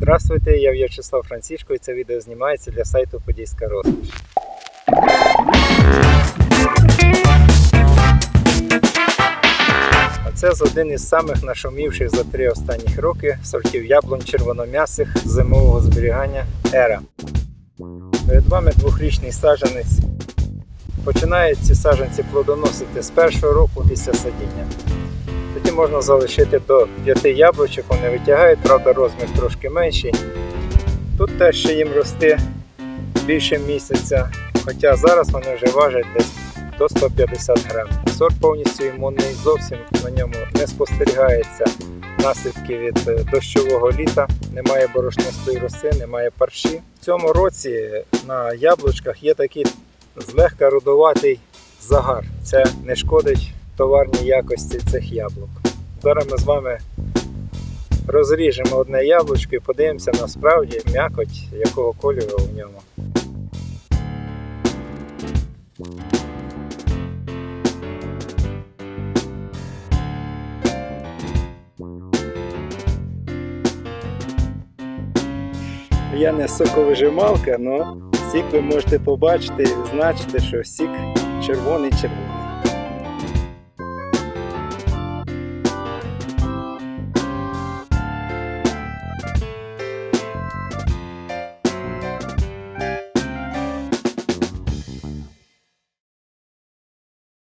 Здравствуйте, я В'ячеслав Францішко і це відео знімається для сайту Подільська розкіш. Це з один із самих нашумівших за три останніх роки сортів яблунь червоном'ясих зимового зберігання Ера. Перед вами двохрічний саджанець. Починають ці саджанці плодоносити з першого року після садіння. Можна залишити до 5 яблучок, вони витягають, правда, розмір трошки менший. Тут теж ще їм рости більше місяця, хоча зараз вони вже важать десь до 150 грам. Сорт повністю імунний, зовсім на ньому не спостерігається наслідки від е, дощового літа, немає борошнистої роси, немає парші. В цьому році на яблучках є такий злегка рудуватий загар. Це не шкодить товарній якості цих яблук. Зараз ми з вами розріжемо одне яблучко і подивимося насправді м'якоть, якого кольору в ньому. Я не соковижималка, але сік ви можете побачити і відзначити, що сік червоний червоний.